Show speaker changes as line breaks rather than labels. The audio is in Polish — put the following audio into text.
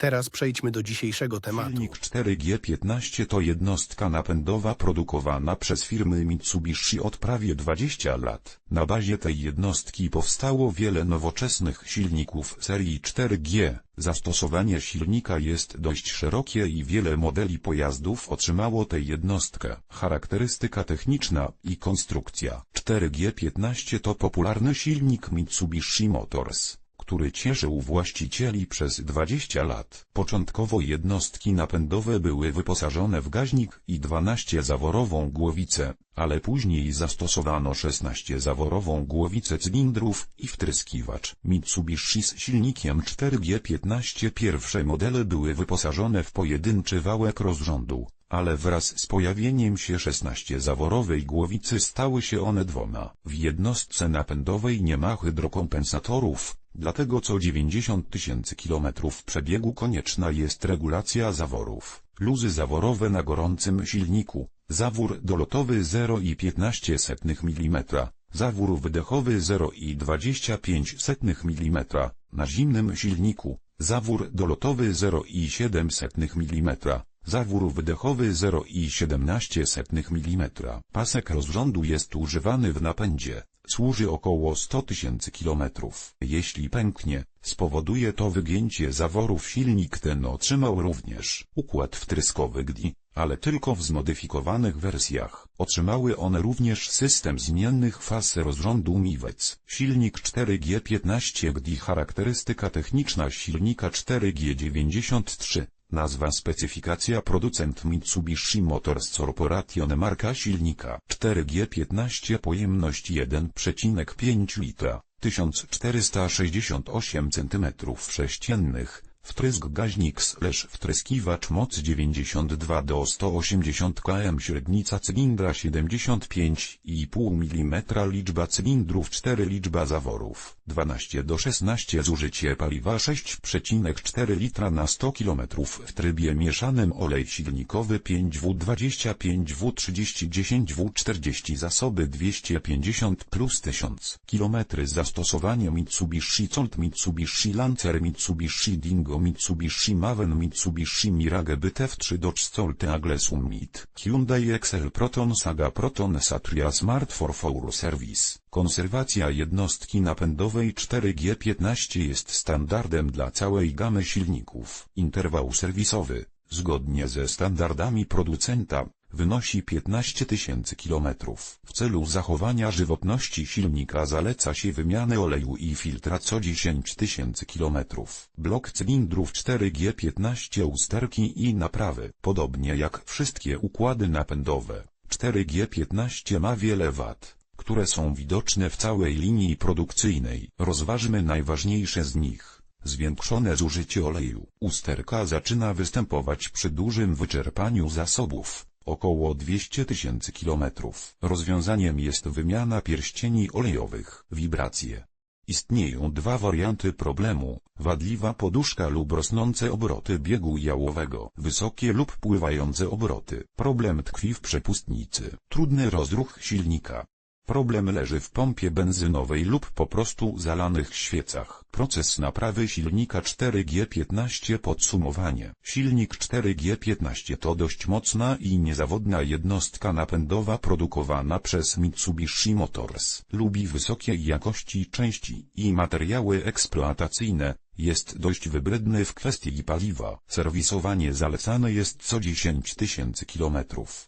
Teraz przejdźmy do dzisiejszego tematu.
Silnik 4G15 to jednostka napędowa produkowana przez firmy Mitsubishi od prawie 20 lat. Na bazie tej jednostki powstało wiele nowoczesnych silników serii 4G. Zastosowanie silnika jest dość szerokie i wiele modeli pojazdów otrzymało tę jednostkę. Charakterystyka techniczna i konstrukcja 4G15 to popularny silnik Mitsubishi Motors który cieszył właścicieli przez 20 lat. Początkowo jednostki napędowe były wyposażone w gaźnik i 12-zaworową głowicę, ale później zastosowano 16-zaworową głowicę cylindrów i wtryskiwacz. Mitsubishi z silnikiem 4G15 pierwsze modele były wyposażone w pojedynczy wałek rozrządu, ale wraz z pojawieniem się 16-zaworowej głowicy stały się one dwoma. W jednostce napędowej nie ma hydrokompensatorów, dlatego co 90 tysięcy kilometrów przebiegu konieczna jest regulacja zaworów. Luzy zaworowe na gorącym silniku, zawór dolotowy 0,15 mm, zawór wydechowy 0,25 mm, na zimnym silniku, zawór dolotowy 0,7 mm, zawór wydechowy 0,17 mm. Pasek rozrządu jest używany w napędzie, służy około 100 tysięcy kilometrów. Jeśli pęknie, spowoduje to wygięcie zaworów silnik ten otrzymał również układ wtryskowy GDI, ale tylko w zmodyfikowanych wersjach. Otrzymały one również system zmiennych faz rozrządu MIWEC. Silnik 4G15 GDI Charakterystyka techniczna silnika 4G93 Nazwa specyfikacja producent Mitsubishi Motors Corporation marka silnika 4G15 pojemność 1,5 litra 1468 cm3 Wtrysk gaźnik slash wtryskiwacz moc 92 do 180 km średnica cylindra 75,5 mm liczba cylindrów 4 liczba zaworów 12 do 16 zużycie paliwa 6,4 litra na 100 km w trybie mieszanym olej silnikowy 5W25W30 10W40 zasoby 250 plus 1000 km zastosowanie Mitsubishi Colt Mitsubishi Lancer Mitsubishi Dingo Mitsubishi Maven Mitsubishi Mirage BTF3 Dodge Stolt Agle Summit Hyundai Excel Proton Saga Proton Satria Smart for Four Service. Konserwacja jednostki napędowej 4G15 jest standardem dla całej gamy silników. Interwał serwisowy, zgodnie ze standardami producenta, wynosi 15 tysięcy kilometrów. W celu zachowania żywotności silnika zaleca się wymianę oleju i filtra co 10 tysięcy kilometrów. Blok cylindrów 4G15 usterki i naprawy. Podobnie jak wszystkie układy napędowe, 4G15 ma wiele wad które są widoczne w całej linii produkcyjnej. Rozważmy najważniejsze z nich. Zwiększone zużycie oleju. Usterka zaczyna występować przy dużym wyczerpaniu zasobów, około 200 tysięcy kilometrów. Rozwiązaniem jest wymiana pierścieni olejowych. Wibracje. Istnieją dwa warianty problemu, wadliwa poduszka lub rosnące obroty biegu jałowego, wysokie lub pływające obroty. Problem tkwi w przepustnicy, trudny rozruch silnika. Problem leży w pompie benzynowej lub po prostu zalanych świecach. Proces naprawy silnika 4G15 Podsumowanie Silnik 4G15 to dość mocna i niezawodna jednostka napędowa produkowana przez Mitsubishi Motors. Lubi wysokiej jakości części i materiały eksploatacyjne, jest dość wybredny w kwestii paliwa. Serwisowanie zalecane jest co 10 tysięcy kilometrów.